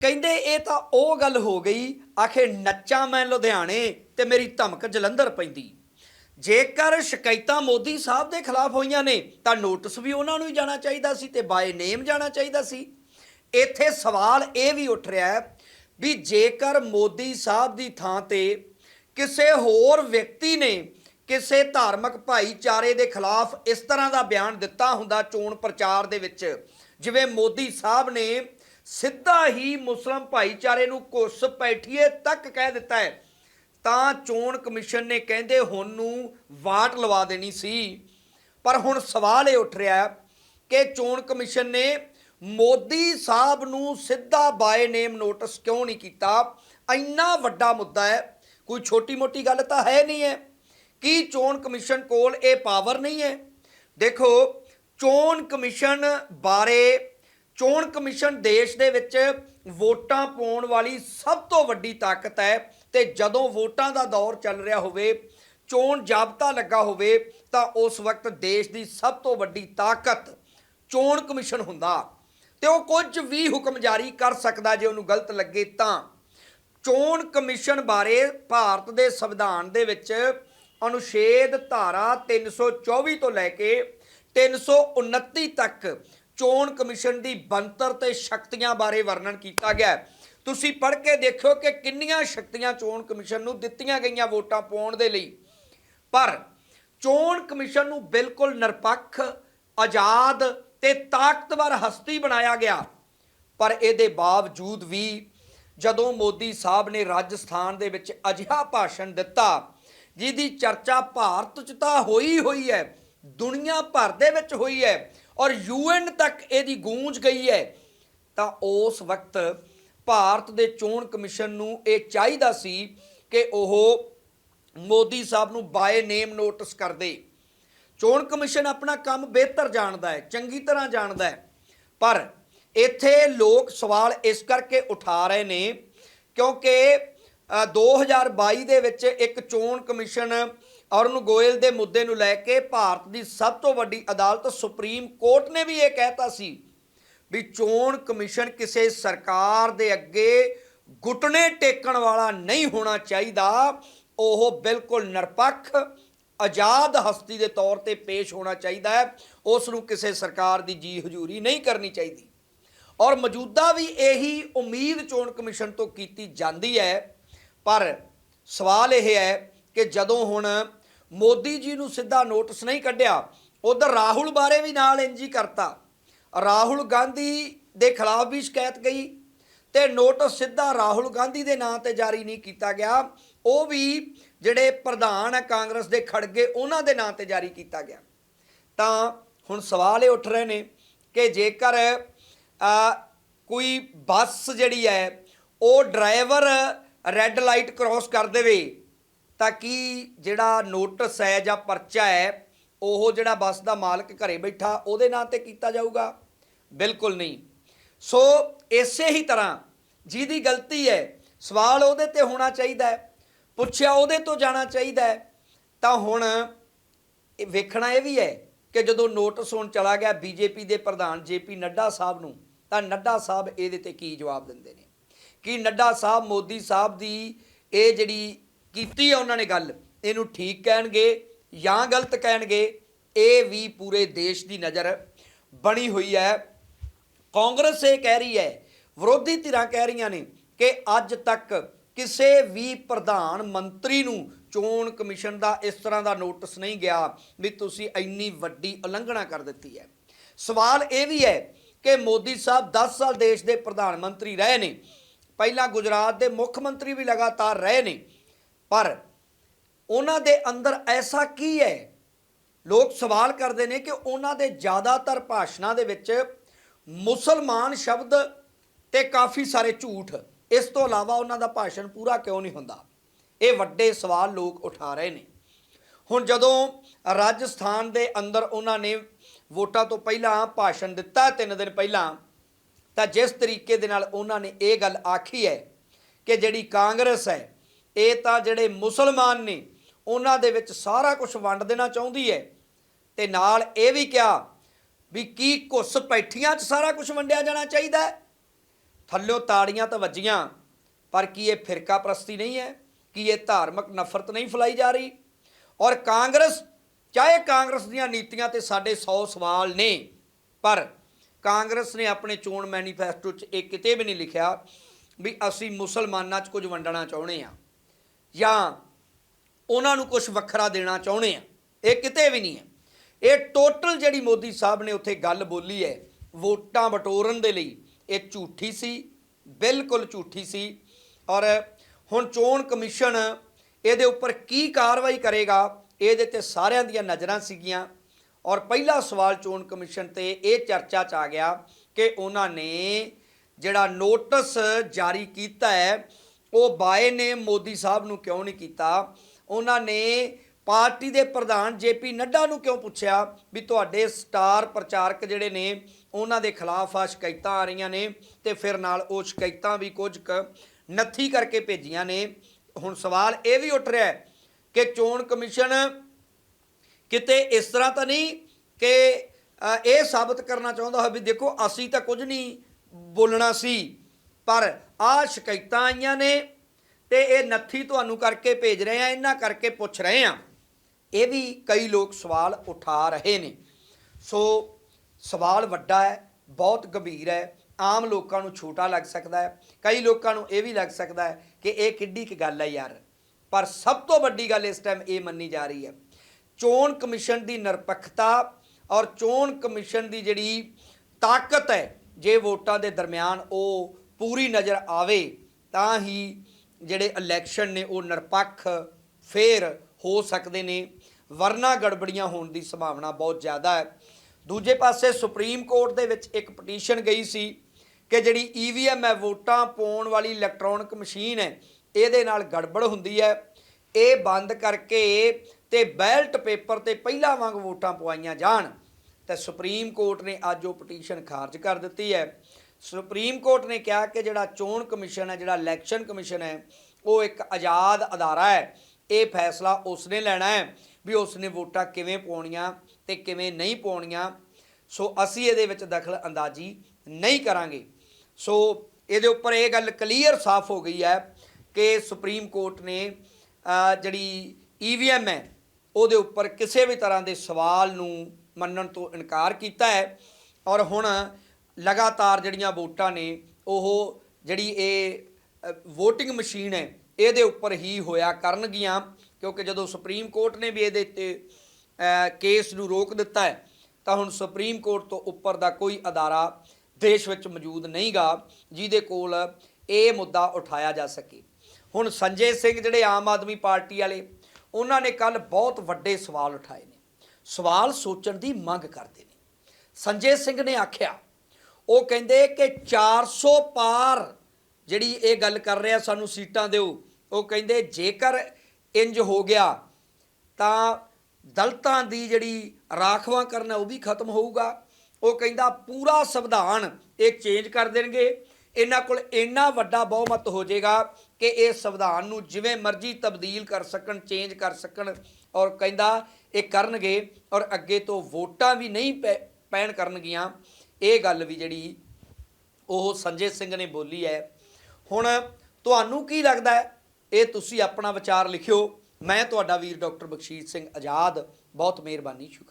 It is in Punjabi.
ਕਹਿੰਦੇ ਇਹ ਤਾਂ ਉਹ ਗੱਲ ਹੋ ਗਈ, ਆਖੇ ਨੱਚਾਂ ਮੈਂ ਲੁਧਿਆਣੇ ਤੇ ਮੇਰੀ ਧਮਕ ਜਲੰਧਰ ਪੈਂਦੀ। ਜੇਕਰ ਸ਼ਿਕਾਇਤਾਂ ਮੋਦੀ ਸਾਹਿਬ ਦੇ ਖਿਲਾਫ ਹੋਈਆਂ ਨੇ, ਤਾਂ ਨੋਟਿਸ ਵੀ ਉਹਨਾਂ ਨੂੰ ਹੀ ਜਾਣਾ ਚਾਹੀਦਾ ਸੀ ਤੇ ਬਾਏ ਨੇਮ ਜਾਣਾ ਚਾਹੀਦਾ ਸੀ। ਇੱਥੇ ਸਵਾਲ ਇਹ ਵੀ ਉੱਠ ਰਿਹਾ ਹੈ ਵੀ ਜੇਕਰ ਮੋਦੀ ਸਾਹਿਬ ਦੀ ਥਾਂ ਤੇ ਕਿਸੇ ਹੋਰ ਵਿਅਕਤੀ ਨੇ ਕਿਸੇ ਧਾਰਮਿਕ ਭਾਈਚਾਰੇ ਦੇ ਖਿਲਾਫ ਇਸ ਤਰ੍ਹਾਂ ਦਾ ਬਿਆਨ ਦਿੱਤਾ ਹੁੰਦਾ ਚੋਣ ਪ੍ਰਚਾਰ ਦੇ ਵਿੱਚ, ਜਿਵੇਂ ਮੋਦੀ ਸਾਹਿਬ ਨੇ ਸਿੱਧਾ ਹੀ ਮੁਸਲਮ ਭਾਈਚਾਰੇ ਨੂੰ ਘੁੱਸ ਪੈਠੀਏ ਤੱਕ ਕਹਿ ਦਿੱਤਾ ਹੈ। ਤਾਂ ਚੋਣ ਕਮਿਸ਼ਨ ਨੇ ਕਹਿੰਦੇ ਹੁਣ ਨੂੰ ਵਾਟ ਲਵਾ ਦੇਣੀ ਸੀ। ਪਰ ਹੁਣ ਸਵਾਲ ਇਹ ਉੱਠ ਰਿਹਾ ਕਿ ਚੋਣ ਕਮਿਸ਼ਨ ਨੇ ਮੋਦੀ ਸਾਹਿਬ ਨੂੰ ਸਿੱਧਾ ਬਾਏ ਨੇਮ ਨੋਟਿਸ ਕਿਉਂ ਨਹੀਂ ਕੀਤਾ? ਇੰਨਾ ਵੱਡਾ ਮੁੱਦਾ ਹੈ। ਕੋਈ ਛੋਟੀ ਮੋਟੀ ਗੱਲ ਤਾਂ ਹੈ ਨਹੀਂ ਹੈ। ਕੀ ਚੋਣ ਕਮਿਸ਼ਨ ਕੋਲ ਇਹ ਪਾਵਰ ਨਹੀਂ ਹੈ? ਦੇਖੋ, ਚੋਣ ਕਮਿਸ਼ਨ ਬਾਰੇ ਚੋਣ ਕਮਿਸ਼ਨ ਦੇਸ਼ ਦੇ ਵਿੱਚ ਵੋਟਾਂ ਪਾਉਣ ਵਾਲੀ ਸਭ ਤੋਂ ਵੱਡੀ ਤਾਕਤ ਹੈ ਤੇ ਜਦੋਂ ਵੋਟਾਂ ਦਾ ਦੌਰ ਚੱਲ ਰਿਹਾ ਹੋਵੇ, ਚੋਣ ਜਾਬਤਾ ਲੱਗਾ ਹੋਵੇ, ਤਾਂ ਉਸ ਵਕਤ ਦੇਸ਼ ਦੀ ਸਭ ਤੋਂ ਵੱਡੀ ਤਾਕਤ ਚੋਣ ਕਮਿਸ਼ਨ ਹੁੰਦਾ। ਤੇ ਉਹ ਕੁਝ ਵੀ ਹੁਕਮ ਜਾਰੀ ਕਰ ਸਕਦਾ ਜੇ ਉਹਨੂੰ ਗਲਤ ਲੱਗੇ ਤਾਂ। ਚੋਣ ਕਮਿਸ਼ਨ ਬਾਰੇ ਭਾਰਤ ਦੇ ਸੰਵਿਧਾਨ ਦੇ ਵਿੱਚ ਅਨੁਛੇਦ ਧਾਰਾ 324 ਤੋਂ ਲੈ ਕੇ 329 ਤੱਕ ਚੋਣ ਕਮਿਸ਼ਨ ਦੀ ਬੰਤਰ ਤੇ ਸ਼ਕਤੀਆਂ ਬਾਰੇ ਵਰਣਨ ਕੀਤਾ ਗਿਆ ਹੈ। ਤੁਸੀਂ ਪੜ੍ਹ ਕੇ ਦੇਖਿਓ ਕਿ ਕਿੰਨੀਆਂ ਸ਼ਕਤੀਆਂ ਚੋਣ ਕਮਿਸ਼ਨ ਨੂੰ ਦਿੱਤੀਆਂ ਗਈਆਂ ਵੋਟਾਂ ਪਾਉਣ ਦੇ ਲਈ ਪਰ ਚੋਣ ਕਮਿਸ਼ਨ ਨੂੰ ਬਿਲਕੁਲ ਨਿਰਪੱਖ, ਆਜ਼ਾਦ ਤੇ ਤਾਕਤਵਰ ਹਸਤੀ ਬਣਾਇਆ ਗਿਆ ਪਰ ਇਹਦੇ ਬਾਵਜੂਦ ਵੀ ਜਦੋਂ ਮੋਦੀ ਸਾਹਿਬ ਨੇ ਰਾਜਸਥਾਨ ਦੇ ਵਿੱਚ ਅਜਿਹਾ ਭਾਸ਼ਣ ਦਿੱਤਾ, ਜਿਹਦੀ ਚਰਚਾ ਭਾਰਤ 'ਚ ਤਾਂ ਹੋਈ ਹੋਈ ਹੈ, ਦੁਨੀਆ ਭਰ ਦੇ ਵਿੱਚ ਹੋਈ ਹੈ ਔਰ ਯੂਐਨ ਤੱਕ ਇਹਦੀ ਗੂੰਜ ਗਈ ਹੈ ਤਾਂ ਉਸ ਵਕਤ ਭਾਰਤ ਦੇ ਚੋਣ ਕਮਿਸ਼ਨ ਨੂੰ ਇਹ ਚਾਹੀਦਾ ਸੀ ਕਿ ਉਹ ਮੋਦੀ ਸਾਹਿਬ ਨੂੰ ਬਾਏ ਨੇਮ ਨੋਟਿਸ ਕਰਦੇ ਚੋਣ ਕਮਿਸ਼ਨ ਆਪਣਾ ਕੰਮ ਬਿਹਤਰ ਜਾਣਦਾ ਹੈ ਚੰਗੀ ਤਰ੍ਹਾਂ ਜਾਣਦਾ ਹੈ ਪਰ ਇੱਥੇ ਲੋਕ ਸਵਾਲ ਇਸ ਕਰਕੇ ਉਠਾ ਰਹੇ ਨੇ ਕਿਉਂਕਿ ਅ, 2022 ਦੇ ਵਿੱਚ ਇੱਕ ਚੋਣ ਕਮਿਸ਼ਨ ਅਰੁਣ ਗੋਇਲ ਦੇ ਮੁੱਦੇ ਨੂੰ ਲੈ ਕੇ ਭਾਰਤ ਦੀ ਸਭ ਤੋਂ ਵੱਡੀ ਅਦਾਲਤ ਸੁਪਰੀਮ ਕੋਰਟ ਨੇ ਵੀ ਇਹ ਕਹਿਤਾ ਸੀ ਵੀ ਚੋਣ ਕਮਿਸ਼ਨ ਕਿਸੇ ਸਰਕਾਰ ਦੇ ਅੱਗੇ ਘੁਟਨੇ ਟੇਕਣ ਵਾਲਾ ਨਹੀਂ ਹੋਣਾ ਚਾਹੀਦਾ, ਉਹ ਬਿਲਕੁਲ ਨਿਰਪੱਖ, ਆਜ਼ਾਦ ਹਸਤੀ ਦੇ ਤੌਰ ਤੇ ਪੇਸ਼ ਹੋਣਾ ਚਾਹੀਦਾ ਹੈ, ਉਸ ਨੂੰ ਕਿਸੇ ਸਰਕਾਰ ਦੀ ਜੀ ਹਜ਼ੂਰੀ ਨਹੀਂ ਕਰਨੀ ਚਾਹੀਦੀ। ਔਰ ਮੌਜੂਦਾ ਵੀ ਇਹੀ ਉਮੀਦ ਚੋਣ ਕਮਿਸ਼ਨ ਤੋਂ ਕੀਤੀ ਜਾਂਦੀ ਹੈ, ਪਰ ਸਵਾਲ ਇਹ ਹੈ ਕਿ ਜਦੋਂ ਹੁਣ ਮੋਦੀ ਜੀ ਨੂੰ ਸਿੱਧਾ ਨੋਟਿਸ ਨਹੀਂ ਕੱਢਿਆ। ਉਧਰ ਰਾਹੁਲ ਬਾਰੇ ਵੀ ਨਾਲ ਇੰਜੀ ਕਰਤਾ। ਰਾਹੁਲ ਗਾਂਧੀ ਦੇ ਖਿਲਾਫ ਵੀ ਸ਼ਿਕਾਇਤ ਗਈ ਤੇ ਨੋਟਿਸ ਸਿੱਧਾ ਰਾਹੁਲ ਗਾਂਧੀ ਦੇ ਨਾਂ ਤੇ ਜਾਰੀ ਨਹੀਂ ਕੀਤਾ ਗਿਆ। ਉਹ ਵੀ ਜਿਹੜੇ ਪ੍ਰਧਾਨ ਹੈ ਕਾਂਗਰਸ ਦੇ ਖੜਗੇ, ਉਹਨਾਂ ਦੇ ਨਾਂ ਤੇ ਜਾਰੀ ਕੀਤਾ ਗਿਆ। ਤਾਂ ਹੁਣ ਸਵਾਲ ਇਹ ਉੱਠ ਰਹੇ ਨੇ ਕਿ ਜੇਕਰ ਕੋਈ ਬੱਸ ਜਿਹੜੀ ਹੈ, ਉਹ ਡਰਾਈਵਰ ਰੈੱਡ ਲਾਈਟ ਕ੍ਰਾਸ ਕਰ ਦੇਵੇ ਤਾਂ ਕੀ ਜਿਹੜਾ ਨੋਟਿਸ ਹੈ ਜਾਂ ਪਰਚਾ ਹੈ, ਉਹ ਜਿਹੜਾ ਬੱਸ ਦਾ ਮਾਲਕ ਘਰੇ ਬੈਠਾ, ਉਹਦੇ ਨਾਂ ਤੇ ਕੀਤਾ ਜਾਊਗਾ? ਬਿਲਕੁਲ ਨਹੀਂ। ਸੋ ਇਸੇ ਹੀ ਤਰ੍ਹਾਂ ਜਿਹਦੀ ਗਲਤੀ ਹੈ, ਸਵਾਲ ਉਹਦੇ ਤੇ ਹੋਣਾ ਚਾਹੀਦਾ ਹੈ, ਪੁੱਛਿਆ ਉਹਦੇ ਤੋਂ ਜਾਣਾ ਚਾਹੀਦਾ ਹੈ, ਤਾਂ ਹੁਣ ਇਹ ਵੇਖਣਾ ਇਹ ਵੀ ਹੈ ਕਿ ਜਦੋਂ ਨੋਟਿਸ ਹੁਣ ਚਲਾ ਗਿਆ ਬੀਜੇਪੀ ਦੇ ਪ੍ਰਧਾਨ ਜੇਪੀ ਨੱਡਾ ਸਾਹਿਬ ਨੂੰ, ਤਾਂ ਨੱਡਾ ਸਾਹਿਬ ਇਹਦੇ ਤੇ ਕੀ ਜਵਾਬ ਦਿੰਦੇ ਨੇ? ਕਿ ਨੱਡਾ ਸਾਹਿਬ, ਮੋਦੀ ਸਾਹਿਬ ਦੀ ਇਹ ਜਿਹੜੀ ਕੀਤੀ ਹੈ ਉਹਨਾਂ ਨੇ ਗੱਲ, ਇਹਨੂੰ ਠੀਕ ਕਹਿਣਗੇ ਜਾਂ ਗਲਤ ਕਹਿਣਗੇ, ਇਹ ਵੀ ਪੂਰੇ ਦੇਸ਼ ਦੀ ਨਜ਼ਰ ਬਣੀ ਹੋਈ ਹੈ। ਕਾਂਗਰਸ ਇਹ ਕਹਿ ਰਹੀ ਹੈ, ਵਿਰੋਧੀ ਧਿਰਾਂ ਕਹਿ ਰਹੀਆਂ ਨੇ ਕਿ ਅੱਜ ਤੱਕ ਕਿਸੇ ਵੀ ਪ੍ਰਧਾਨ ਮੰਤਰੀ ਨੂੰ ਚੋਣ ਕਮਿਸ਼ਨ ਦਾ ਇਸ ਤਰ੍ਹਾਂ ਦਾ ਨੋਟਿਸ ਨਹੀਂ ਗਿਆ ਵੀ ਤੁਸੀਂ ਇੰਨੀ ਵੱਡੀ ਉਲੰਘਣਾ ਕਰ ਦਿੱਤੀ ਹੈ। ਸਵਾਲ ਇਹ ਵੀ ਹੈ ਕਿ ਮੋਦੀ ਸਾਹਿਬ 10 ਸਾਲ ਦੇਸ਼ ਦੇ ਪ੍ਰਧਾਨ ਮੰਤਰੀ ਰਹੇ ਨੇ, ਪਹਿਲਾਂ ਗੁਜਰਾਤ ਦੇ ਮੁੱਖ ਮੰਤਰੀ ਵੀ ਲਗਾਤਾਰ ਰਹੇ ਨੇ ਪਰ ਉਹਨਾਂ ਦੇ ਅੰਦਰ ਐਸਾ ਕੀ ਹੈ? ਲੋਕ ਸਵਾਲ ਕਰਦੇ ਨੇ ਕਿ ਉਹਨਾਂ ਦੇ ਜ਼ਿਆਦਾਤਰ ਭਾਸ਼ਣਾਂ ਦੇ ਵਿੱਚ ਮੁਸਲਮਾਨ ਸ਼ਬਦ ਤੇ ਕਾਫੀ ਸਾਰੇ ਝੂਠ, ਇਸ ਤੋਂ ਇਲਾਵਾ ਉਹਨਾਂ ਦਾ ਭਾਸ਼ਣ ਪੂਰਾ ਕਿਉਂ ਨਹੀਂ ਹੁੰਦਾ? ਇਹ ਵੱਡੇ ਸਵਾਲ ਲੋਕ ਉਠਾ ਰਹੇ ਨੇ। ਹੁਣ ਜਦੋਂ ਰਾਜਸਥਾਨ ਦੇ ਅੰਦਰ ਉਹਨਾਂ ਨੇ ਵੋਟਾਂ ਤੋਂ ਪਹਿਲਾਂ ਭਾਸ਼ਣ ਦਿੱਤਾ, ਤਿੰਨ ਦਿਨ ਪਹਿਲਾਂ, ਤਾਂ ਜਿਸ ਤਰੀਕੇ ਦੇ ਨਾਲ ਉਹਨਾਂ ਨੇ ਇਹ ਗੱਲ ਆਖੀ ਹੈ ਕਿ ਜਿਹੜੀ ਕਾਂਗਰਸ ਹੈ ਇਹ ਤਾਂ ਜਿਹੜੇ ਮੁਸਲਮਾਨ ਨੇ, ਉਹਨਾਂ ਦੇ ਵਿੱਚ ਸਾਰਾ ਕੁਝ ਵੰਡ ਦੇਣਾ ਚਾਹੁੰਦੀ ਹੈ। ਤੇ ਨਾਲ ਇਹ ਵੀ ਕਿਹਾ ਵੀ ਕੀ ਘੁੱਸ ਪੈਠੀਆਂ 'ਚ ਸਾਰਾ ਕੁਝ ਵੰਡਿਆ ਜਾਣਾ ਚਾਹੀਦਾ ਹੈ? ਥੱਲਿਓ ਤਾੜੀਆਂ ਤਾਂ ਵੱਜੀਆਂ, ਪਰ ਕੀ ਇਹ ਫਿਰਕਾ ਪ੍ਰਸਤੀ ਨਹੀਂ ਹੈ? ਕੀ ਇਹ ਧਾਰਮਿਕ ਨਫ਼ਰਤ ਨਹੀਂ ਫੈਲਾਈ ਜਾ ਰਹੀ? ਔਰ ਕਾਂਗਰਸ, ਚਾਹੇ ਕਾਂਗਰਸ ਦੀਆਂ ਨੀਤੀਆਂ ਤੇ ਸਾਡੇ 100 ਸਵਾਲ ਨੇ, ਪਰ ਕਾਂਗਰਸ ਨੇ ਆਪਣੇ ਚੋਣ ਮੈਨੀਫੈਸਟੋ 'ਚ ਇਹ ਕਿਤੇ ਵੀ ਨਹੀਂ ਲਿਖਿਆ ਵੀ ਅਸੀਂ ਮੁਸਲਮਾਨਾਂ 'ਚ ਕੁਝ ਵੰਡਣਾ ਚਾਹੁੰਦੇ ਆ ਜਾਂ ਉਹਨਾਂ ਨੂੰ ਕੁਝ ਵੱਖਰਾ ਦੇਣਾ ਚਾਹੁੰਦੇ ਆ। ਇਹ ਕਿਤੇ ਵੀ ਨਹੀਂ ਹੈ। ਇਹ ਟੋਟਲ ਜਿਹੜੀ ਮੋਦੀ ਸਾਹਿਬ ਨੇ ਉੱਥੇ ਗੱਲ ਬੋਲੀ ਹੈ, ਵੋਟਾਂ ਬਟੋਰਨ ਦੇ ਲਈ, ਇਹ ਝੂਠੀ ਸੀ, ਬਿਲਕੁਲ ਝੂਠੀ ਸੀ। ਔਰ ਹੁਣ ਚੋਣ ਕਮਿਸ਼ਨ ਇਹਦੇ ਉੱਪਰ ਕੀ ਕਾਰਵਾਈ ਕਰੇਗਾ, ਇਹਦੇ ਤੇ ਸਾਰਿਆਂ ਦੀਆਂ ਨਜ਼ਰਾਂ ਸੀਗੀਆਂ। ਔਰ ਪਹਿਲਾ ਸਵਾਲ ਚੋਣ ਕਮਿਸ਼ਨ ਤੇ ਇਹ ਚਰਚਾ ਚ ਆ ਗਿਆ ਕਿ ਉਹਨਾਂ ਨੇ ਜਿਹੜਾ ਨੋਟਿਸ ਜਾਰੀ ਕੀਤਾ ਹੈ ਉਹ ਬਾਏ ਨੇ ਮੋਦੀ ਸਾਹਿਬ ਨੂੰ ਕਿਉਂ ਨਹੀਂ ਕੀਤਾ? ਉਹਨਾਂ ਨੇ ਪਾਰਟੀ ਦੇ ਪ੍ਰਧਾਨ ਜੇਪੀ ਨੱਡਾ ਨੂੰ ਕਿਉਂ ਪੁੱਛਿਆ ਵੀ ਤੁਹਾਡੇ ਸਟਾਰ ਪ੍ਰਚਾਰਕ ਜਿਹੜੇ ਨੇ, ਉਹਨਾਂ ਦੇ ਖਿਲਾਫ ਆ ਸ਼ਿਕਾਇਤਾਂ ਆ ਰਹੀਆਂ ਨੇ ਤੇ ਫਿਰ ਨਾਲ ਉਹ ਸ਼ਿਕਾਇਤਾਂ ਵੀ ਕੁਝ ਕੁ ਨੱਥੀ ਕਰਕੇ ਭੇਜੀਆਂ ਨੇ। ਹੁਣ ਸਵਾਲ ਇਹ ਵੀ ਉੱਠ ਰਿਹਾ ਹੈ ਕਿ ਚੋਣ ਕਮਿਸ਼ਨ ਕਿਤੇ ਇਸ ਤਰ੍ਹਾਂ ਤਾਂ ਨਹੀਂ ਕਿ ਇਹ ਸਾਬਤ ਕਰਨਾ ਚਾਹੁੰਦਾ ਹੋਵੇ ਵੀ ਦੇਖੋ, ਅਸੀਂ ਤਾਂ ਕੁਝ ਨਹੀਂ ਬੋਲਣਾ ਸੀ, ਪਰ ਆ ਸ਼ਿਕਾਇਤਾਂ ਆਈਆਂ ਨੇ ਤੇ ਇਹ ਨੱਥੀ ਤੁਹਾਨੂੰ ਕਰਕੇ ਭੇਜ ਰਹੇ ਆ, ਇਹਨਾਂ ਕਰਕੇ ਪੁੱਛ ਰਹੇ ਆ। ਇਹ ਵੀ ਕਈ ਲੋਕ ਸਵਾਲ ਉਠਾ ਰਹੇ ਨੇ। ਸੋ ਸਵਾਲ ਵੱਡਾ ਹੈ, ਬਹੁਤ ਗੰਭੀਰ ਹੈ, ਆਮ ਲੋਕਾਂ ਨੂੰ ਛੋਟਾ ਲੱਗ ਸਕਦਾ ਹੈ, ਕਈ ਲੋਕਾਂ ਨੂੰ ਇਹ ਵੀ ਲੱਗ ਸਕਦਾ ਹੈ ਕਿ ਇਹ ਕਿੱਡੀ ਕੀ ਗੱਲ ਹੈ ਯਾਰ। ਪਰ ਸਭ ਤੋਂ ਵੱਡੀ ਗੱਲ ਇਸ ਟਾਈਮ ਇਹ ਮੰਨੀ ਜਾ ਰਹੀ ਹੈ। ਚੋਣ ਕਮਿਸ਼ਨ ਦੀ ਨਿਰਪੱਖਤਾ ਔਰ ਚੋਣ ਕਮਿਸ਼ਨ ਦੀ ਜਿਹੜੀ ਤਾਕਤ ਹੈ, ਜੇ ਵੋਟਾਂ ਦੇ ਦਰਮਿਆਨ ਉਹ ਪੂਰੀ ਨਜ਼ਰ ਆਵੇ ਤਾਂ ਹੀ ਜਿਹੜੇ ਇਲੈਕਸ਼ਨ ਨੇ ਉਹ ਨਿਰਪੱਖ ਫੇਰ ਹੋ ਸਕਦੇ ਨੇ। ਵਰਨਾ ਗੜਬੜੀਆਂ ਹੋਣ ਦੀ ਸੰਭਾਵਨਾ ਬਹੁਤ ਜ਼ਿਆਦਾ ਹੈ। ਦੂਜੇ ਪਾਸੇ ਸੁਪਰੀਮ ਕੋਰਟ ਦੇ ਵਿੱਚ ਇੱਕ ਪਟੀਸ਼ਨ ਗਈ ਸੀ ਕਿ ਜਿਹੜੀ ਈਵੀਐਮ ਹੈ, ਵੋਟਾਂ ਪਾਉਣ ਵਾਲੀ ਇਲੈਕਟ੍ਰੋਨਿਕ ਮਸ਼ੀਨ ਹੈ, ਇਹਦੇ ਨਾਲ ਗੜਬੜ ਹੁੰਦੀ ਹੈ। ਇਹ ਬੰਦ ਕਰਕੇ ਤੇ ਬੈਲਟ ਪੇਪਰ ਤੇ ਪਹਿਲਾਂ ਵਾਂਗ ਵੋਟਾਂ ਪਵਾਈਆਂ ਜਾਣ। ਤੇ ਸੁਪਰੀਮ ਕੋਰਟ ਨੇ ਅੱਜ ਉਹ ਪਟੀਸ਼ਨ ਖਾਰਜ ਕਰ ਦਿੱਤੀ ਹੈ। ਸੁਪਰੀਮ ਕੋਰਟ ਨੇ ਕਿਹਾ ਕਿ ਜਿਹੜਾ ਚੋਣ ਕਮਿਸ਼ਨ ਹੈ ਜਿਹੜਾ ਇਲੈਕਸ਼ਨ ਕਮਿਸ਼ਨ ਹੈ ਉਹ ਇੱਕ ਆਜ਼ਾਦ ਅਦਾਰਾ ਹੈ। ਇਹ ਫੈਸਲਾ ਉਸਨੇ ਲੈਣਾ ਹੈ ਵੀ ਉਸਨੇ ਵੋਟਾਂ ਕਿਵੇਂ ਪਾਉਣੀਆਂ ਤੇ ਕਿਵੇਂ ਨਹੀਂ ਪਾਉਣੀਆਂ। ਸੋ ਅਸੀਂ ਇਹਦੇ ਵਿੱਚ ਦਖਲ ਅੰਦਾਜ਼ੀ ਨਹੀਂ ਕਰਾਂਗੇ। ਸੋ ਇਹਦੇ ਉੱਪਰ ਇਹ ਗੱਲ ਕਲੀਅਰ ਸਾਫ਼ ਹੋ ਗਈ ਹੈ ਕਿ ਸੁਪਰੀਮ ਕੋਰਟ ਨੇ ਅਹ, ਜਿਹੜੀ ਈਵੀਐਮ ਹੈ ਉਹਦੇ ਉੱਪਰ ਕਿਸੇ ਵੀ ਤਰ੍ਹਾਂ ਦੇ ਸਵਾਲ ਨੂੰ ਮੰਨਣ ਤੋਂ ਇਨਕਾਰ ਕੀਤਾ ਹੈ। ਔਰ ਹੁਣ ਲਗਾਤਾਰ ਜਿਹੜੀਆਂ ਵੋਟਾਂ ਨੇ, ਉਹ ਜਿਹੜੀ ਇਹ VOTING ਮਸ਼ੀਨ ਹੈ, ਇਹਦੇ ਉੱਪਰ ਹੀ ਹੋਇਆ ਕਰਨਗੀਆਂ, ਕਿਉਂਕਿ ਜਦੋਂ ਸੁਪਰੀਮ ਕੋਰਟ ਨੇ ਵੀ ਇਹਦੇ ਤੇ ਕੇਸ ਨੂੰ ਰੋਕ ਦਿੱਤਾ ਹੈ, ਤਾਂ ਹੁਣ ਸੁਪਰੀਮ ਕੋਰਟ ਤੋਂ ਉੱਪਰ ਦਾ ਕੋਈ ਅਦਾਰਾ ਦੇਸ਼ ਵਿੱਚ ਮੌਜੂਦ ਨਹੀਂਗਾ, ਜਿਹਦੇ ਕੋਲ ਇਹ ਮੁੱਦਾ ਉਠਾਇਆ ਜਾ ਸਕੇ। ਹੁਣ ਸੰਜੇ ਸਿੰਘ ਜਿਹੜੇ ਆਮ ਆਦਮੀ ਪਾਰਟੀ ਵਾਲੇ, ਉਹਨਾਂ ਨੇ ਕੱਲ ਬਹੁਤ ਵੱਡੇ ਸਵਾਲ ਉਠਾਏ ਨੇ। ਸਵਾਲ ਸੋਚਣ ਦੀ ਮੰਗ ਕਰਦੇ ਨੇ। ਸੰਜੇ ਸਿੰਘ ਨੇ ਆਖਿਆ ਉਹ ਕਹਿੰਦੇ ਕਿ 400 ਪਾਰ ਜਿਹੜੀ ਇਹ ਗੱਲ ਕਰ ਰਿਹਾ ਸਾਨੂੰ ਸੀਟਾਂ ਦਿਓ। ਉਹ ਕਹਿੰਦੇ ਜੇਕਰ ਇੰਜ ਹੋ ਗਿਆ ਤਾਂ ਦਲਤਾਂ ਦੀ ਜਿਹੜੀ ਰਾਖਵਾਂ ਕਰਨਾ ਉਹ ਵੀ ਖਤਮ ਹੋਊਗਾ। ਉਹ ਕਹਿੰਦਾ ਪੂਰਾ ਸੰਵਿਧਾਨ ਇਹ ਚੇਂਜ ਕਰ ਦੇਣਗੇ। ਇਹਨਾਂ ਕੋਲ ਇੰਨਾ ਵੱਡਾ ਬਹੁਮਤ ਹੋ ਜਾਏਗਾ ਕਿ ਇਹ ਸੰਵਿਧਾਨ ਨੂੰ ਜਿਵੇਂ ਮਰਜ਼ੀ ਤਬਦੀਲ ਕਰ ਸਕਣ ਚੇਂਜ ਕਰ ਸਕਣ ਔਰ ਕਹਿੰਦਾ ਇਹ ਕਰਨਗੇ ਔਰ ਅੱਗੇ ਤੋਂ ਵੋਟਾਂ ਵੀ ਨਹੀਂ ਪੈ- ਪੈਣ ਕਰਨਗੀਆਂ। ਇਹ ਗੱਲ ਵੀ ਜਿਹੜੀ ਉਹ ਸੰਜੇ ਸਿੰਘ ਨੇ ਬੋਲੀ ਹੈ। ਹੁਣ ਤੁਹਾਨੂੰ ਕੀ ਲੱਗਦਾ ਹੈ? ਇਹ ਤੁਸੀਂ ਆਪਣਾ ਵਿਚਾਰ ਲਿਖਿਓ। ਮੈਂ ਤੁਹਾਡਾ ਵੀਰ ਡਾਕਟਰ ਬਖਸ਼ੀਸ਼ ਸਿੰਘ ਆਜ਼ਾਦ। ਬਹੁਤ ਮਿਹਰਬਾਨੀ, ਸ਼ੁਕਰੀਆ।